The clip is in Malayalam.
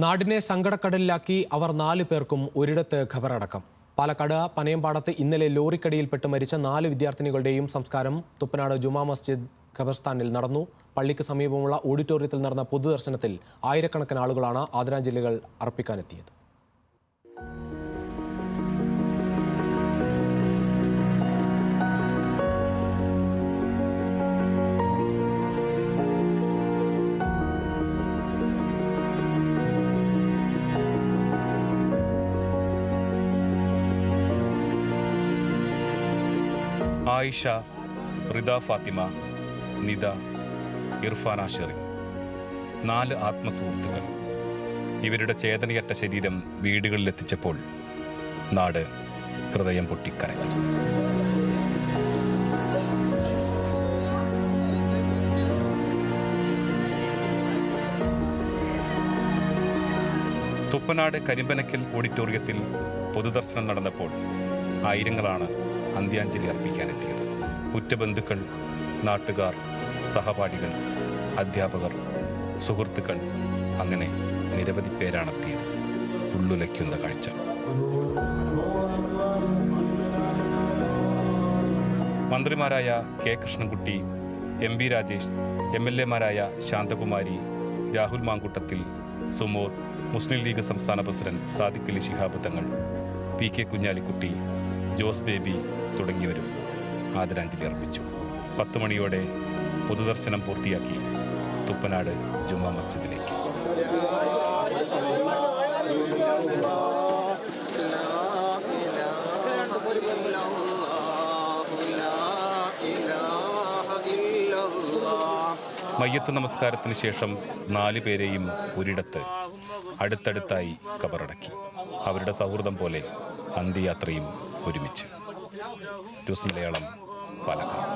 നാടിനെ സങ്കടക്കടലിലാക്കി അവർ നാല് പേർക്കും ഒരിടത്ത് ഖബറടക്കം. പാലക്കാട് പനയമ്പാടത്ത് ഇന്നലെ ലോറിക്കടിയിൽപ്പെട്ട് മരിച്ച നാല് വിദ്യാർത്ഥിനികളുടെയും സംസ്കാരം തുപ്പനാട് ജുമാ മസ്ജിദ് ഖബർസ്ഥാനിൽ നടന്നു. പള്ളിക്ക് സമീപമുള്ള ഓഡിറ്റോറിയത്തിൽ നടന്ന പൊതുദർശനത്തിൽ ആയിരക്കണക്കിന് ആളുകളാണ് ആദരാഞ്ജലികൾ അർപ്പിക്കാനെത്തിയത്. ആയിഷ റിദ ഫാത്തിമ നിത ഇർഫാൻ ആഷറി നാല് ആത്മസുഹൃത്തുക്കൾ. ഇവരുടെ ചേതനയറ്റ ശരീരം വീടുകളിലെത്തിച്ചപ്പോൾ നാട് ഹൃദയം പൊട്ടിക്കരഞ്ഞു. തുപ്പനാട് കരിമ്പനക്കൽ ഓഡിറ്റോറിയത്തിൽ പൊതുദർശനം നടന്നപ്പോൾ ആയിരങ്ങളാണ് അന്ത്യാഞ്ജലി അർപ്പിക്കാനെത്തിയത്. ഉറ്റബന്ധുക്കൾ നാട്ടുകാർ സഹപാഠികൾ അധ്യാപകർ സുഹൃത്തുക്കൾ അങ്ങനെ നിരവധി പേരാണെത്തിയത്. ഉള്ളുലയ്ക്കുന്ന കാഴ്ച. മന്ത്രിമാരായ K Krishnankutty M V Rajesh M L എമാരായ ശാന്തകുമാരി രാഹുൽ മാങ്കുട്ടത്തിൽ സുമോർ മുസ്ലിം ലീഗ് സംസ്ഥാന president Sadiq Ali Shihab Thangal P K Kunhalikutty Jose Baby തുടങ്ങിയവരും ആദരാഞ്ജലി അർപ്പിച്ചു. പത്തു മണിയോടെ പൊതുദർശനം പൂർത്തിയാക്കി തുപ്പനാട് ജുമാ മസ്ജിദിലേക്ക്. മയ്യത്ത് നമസ്കാരത്തിന് ശേഷം നാലു പേരെയും ഒരിടത്ത് അടുത്തടുത്തായി കബറടക്കി. അവരുടെ സൗഹൃദം പോലെ അന്ത്യയാത്രയും ഒരുമിച്ച്. ന്യൂസ് മലയാളം പാലക്കാട്.